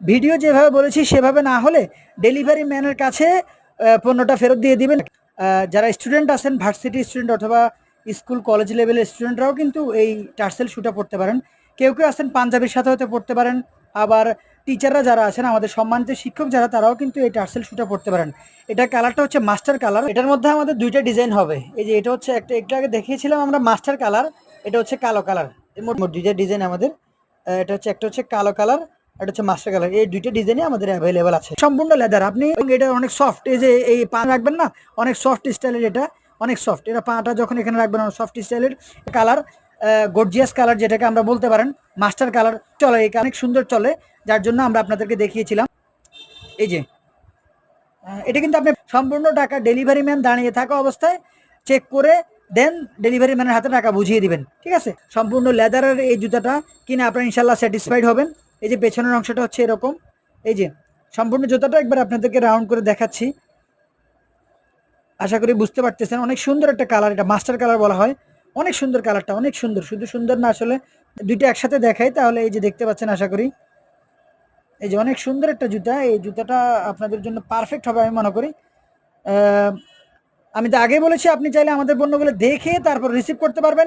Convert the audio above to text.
Video যেভাবে বলেছি, সেভাবে না হলে ডেলিভারি ম্যানের কাছে পণ্যটা ফেরত দিয়ে দিবেন। যারা স্টুডেন্ট আছেন ভার্সিটি স্টুডেন্ট অথবা স্কুল কলেজ লেভেলের স্টুডেন্টরাও কিন্তু এই টার্সেল শুটা পড়তে পারেন। কেউ কেউ আছেন, পাঞ্জাবির সাথে হতে পড়তে পারেন। আবার টিচাররা যারা আছেন, আমাদের সম্মানিত শিক্ষক যারা, তারাও কিন্তু এই টার্সেল শুটা পড়তে পারেন। এটা কালারটা হচ্ছে মাস্টার কালার এটার মধ্যে আমাদের দুইটা ডিজাইন হবে। এই যে এটা হচ্ছে একটা, একটু আগে দেখিয়েছিলাম আমরা মাস্টার কালার এটা হচ্ছে কালো কালার মোট দুইটা ডিজাইন আমাদের। এটা হচ্ছে একটা হচ্ছে কালো কালার এটা হচ্ছে মাস্টার কালার এই দুইটা ডিজাইনই আমাদের অ্যাভেলেবেল আছে। সম্পূর্ণ লেদার আপনি এটা অনেক সফট এই যে এই পা রাখবেন না, অনেক সফট স্টাইলের এটা, অনেক সফট এটা পাটা যখন এখানে রাখবেন সফট স্টাইলের কালার গর্জিয়াস কালার যেটাকে আমরা বলতে পারেন মাস্টার কালার চলে। এই অনেক সুন্দর চলে, যার জন্য আমরা আপনাদেরকে দেখিয়েছিলাম। এই যে এটা কিন্তু আপনি সম্পূর্ণ টাকা ডেলিভারি ম্যান দাঁড়িয়ে থাকা অবস্থায় চেক করে দেন ডেলিভারি ম্যানের হাতে টাকা বুঝিয়ে দিবেন। ঠিক আছে? সম্পূর্ণ লেদারের এই জুতাটা কিনে আপনারা ইনশাল্লাহ স্যাটিসফাইড হবেন। এই যে পেছনের অংশটা হচ্ছে এরকম। এই যে সম্পূর্ণ জুতাটা একবার আপনাদেরকে রাউন্ড করে দেখাচ্ছি। আশা করি বুঝতে পারতেছেন, অনেক সুন্দর একটা কালার এটা মাস্টার কালার বলা হয়। অনেক সুন্দর কালারটা অনেক সুন্দর। শুধু সুন্দর না, আসলে দুইটা একসাথে দেখাই, তাহলে এই যে দেখতে পাচ্ছেন, আশা করি। এই যে অনেক সুন্দর একটা জুতা, এই জুতাটা আপনাদের জন্য পারফেক্ট হবে আমি মনে করি। আমি তো আগে বলেছি, আপনি চাইলে আমাদের পণ্যগুলো দেখে তারপর রিসিভ করতে পারবেন।